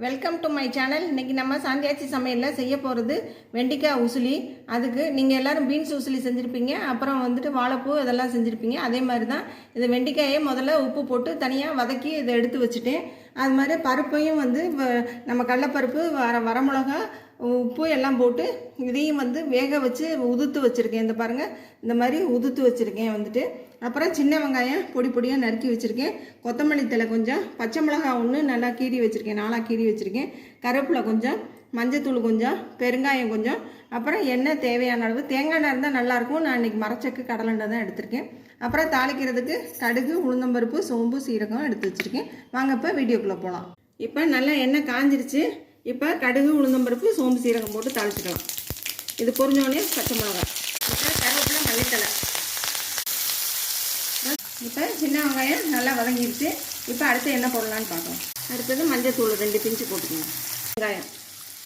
Welcome to my channel இன்றைக்கி நம்ம சாந்தியாச்சி சமையலில் செய்ய போகிறது வெண்டிக்காய் உசிலி அதுக்கு நீங்கள் எல்லாரும் பீன்ஸ் உசிலி செஞ்சுருப்பீங்க. அப்புறம் வந்துட்டு வாழைப்பூ இதெல்லாம் செஞ்சுருப்பீங்க. அதே மாதிரி தான் இது வெண்டிக்காயை முதல்ல உப்பு போட்டு தனியாக வதக்கி இதை எடுத்து வச்சுட்டேன். அது மாதிரி பருப்பையும் வந்து வ- நம்ம கடலப்பருப்பு வர வரமிளகா உப்பு எல்லாம் போட்டு இதையும் வந்து வேக வச்சு உதுத்து வச்சுருக்கேன். இந்த பாருங்கள் இந்த மாதிரி உதுத்து வச்சுருக்கேன் வந்துட்டு. அப்புறம் சின்ன வெங்காயம் பொடி பொடியாக நறுக்கி வச்சுருக்கேன். கொத்தமல்லி தழை கொஞ்சம் பச்சை மிளகாய் ஒன்று நல்லா கீறி வச்சுருக்கேன் நாலாக கீறி வச்சுருக்கேன். கருவேப்பிலை கொஞ்சம் மஞ்சத்தூள் கொஞ்சம் பெருங்காயம் கொஞ்சம். அப்புறம் எண்ணெய் தேவையான அளவு தேங்காய் எண்ணெய் இருந்தால் நல்லாயிருக்கும் நான் இன்றைக்கி மரச்சக்கு கடலெண்ணெய் தான் எடுத்திருக்கேன். அப்புறம் தாளிக்கிறதுக்கு கடுகு உளுந்தம்பருப்பு சோம்பு சீரகம் எடுத்து வச்சுருக்கேன். வாங்க இப்போ வீடியோக்குள்ளே போகலாம் இப்போ நல்லா எண்ணெய் காஞ்சிருச்சு. இப்போ கடுகு உளுந்தம்பருப்பு சோம்பு சீரகம் போட்டு தாளிச்சுக்கலாம். இது பொரிஞ்சோடனே பச்சை மிளகாய். இப்போ கருவேப்பிலை மல்லித்தலை இப்போ சின்ன வெங்காயம் நல்லா வதங்கிடுச்சு இப்போ அடுத்து என்ன போடலான்னு பார்க்கலாம். அடுத்தது மஞ்சத்தூள் ரெண்டு பிஞ்சு போட்டுக்கணும். வெங்காயம்.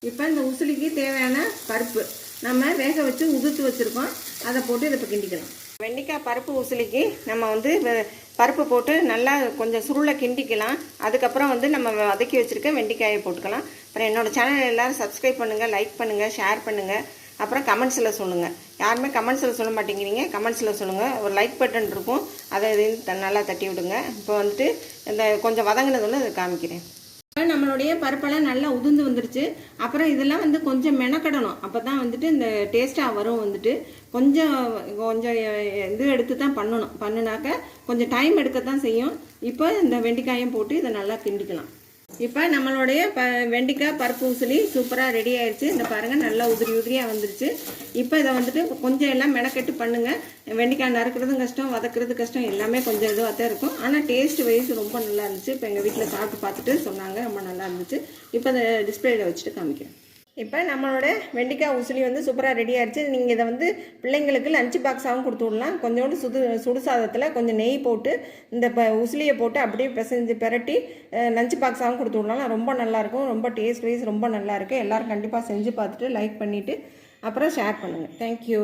இப்போ இந்த உசிலிக்கு தேவையான பருப்பு. நம்ம வேக வச்சு உதுத்து வச்சுருக்கோம். அதை போட்டு இதை இப்போ கிண்டிக்கலாம். வெண்டிக்காய் பருப்பு உசிலிக்கு நம்ம வந்து பருப்பு போட்டு நல்லா கொஞ்சம் சுருளை கிண்டிக்கலாம். அதுக்கப்புறம் வந்து நம்ம வதக்கி வச்சுருக்க வெண்டைக்காயை போட்டுக்கலாம். அப்புறம் என்னோடய சேனல் எல்லோரும் சப்ஸ்கிரைப் பண்ணுங்கள் லைக் பண்ணுங்கள் ஷேர் பண்ணுங்கள் அப்புறம் கமெண்ட்ஸில் சொல்லுங்கள் யாருமே கமெண்ட்ஸில் சொல்ல மாட்டேங்கிறீங்க. கமெண்ட்ஸில் சொல்லுங்கள் ஒரு லைக் பட்டன் இருக்கும். அதை இது த- நல்லா தட்டி விடுங்க. இப்போ வந்துட்டு இந்த கொஞ்சம் வதங்கினதுன்னு அதை காமிக்கிறேன். நம்மளுடைய பருப்பெல்லாம் நல்லா உதிர்ந்து வந்துருச்சு. அப்புறம் இதெல்லாம் வந்து கொஞ்சம் மெனக்கடணும். அப்போ தான் வந்துட்டு இந்த டேஸ்ட்டாக வரும் வந்துட்டு. கொஞ்சம் கொஞ்சம் இது எடுத்து தான் பண்ணணும். பண்ணுனாக்க கொஞ்சம் டைம் எடுக்க தான் செய்யும். இப்போ இந்த வெண்டைக்காயும் போட்டு இதை நல்லா கிண்டிக்கலாம். இப்போ நம்மளுடைய ப வெண்டைக்காய் பருப்பு உசிலி சூப்பராக ரெடி ஆயிடுச்சு இந்த பாருங்கள் நல்லா உதிரி உதிரியாக வந்துருச்சு. இப்போ இதை வந்துட்டு கொஞ்சம் எல்லாம் மெனக்கெட்டு பண்ணுங்கள் வெண்டைக்காய் நறுக்கிறதும் கஷ்டம் வதக்கிறது கஷ்டம் எல்லாமே கொஞ்சம் இதுவாக தான் இருக்கும். ஆனால் டேஸ்ட் வைஸ் ரொம்ப நல்லா இருந்துச்சு. இப்போ எங்கள் வீட்டில் சாப்பிட்டு பார்த்துட்டு சொன்னாங்க ரொம்ப நல்லா இருந்துச்சு. இப்போ அதை டிஸ்பிளேல வச்சுட்டு காமிக்கிறேன். இப்போ நம்மளோட வெண்டைக்காய் உசுலி வந்து சூப்பராக ரெடி ஆகிடுச்சு நீங்கள் இதை வந்து பிள்ளைங்களுக்கு லஞ்ச் பாக்ஸாகவும் கொடுத்து விடலாம். கொஞ்சோண்டு சுடு சுடு சாதத்தில் கொஞ்சம் நெய் போட்டு இந்த ப உசிலியை போட்டு அப்படியே பிசைஞ்சு பிரட்டி லஞ்ச் பாக்ஸாகவும் கொடுத்து விடலாம். ரொம்ப நல்லாயிருக்கும் ரொம்ப டேஸ்ட் வைஸ் ரொம்ப நல்லாயிருக்கும் எல்லோரும் கண்டிப்பாக செஞ்சு பார்த்துட்டு லைக் பண்ணிவிட்டு அப்புறம் ஷேர் பண்ணுங்கள் தேங்க்யூ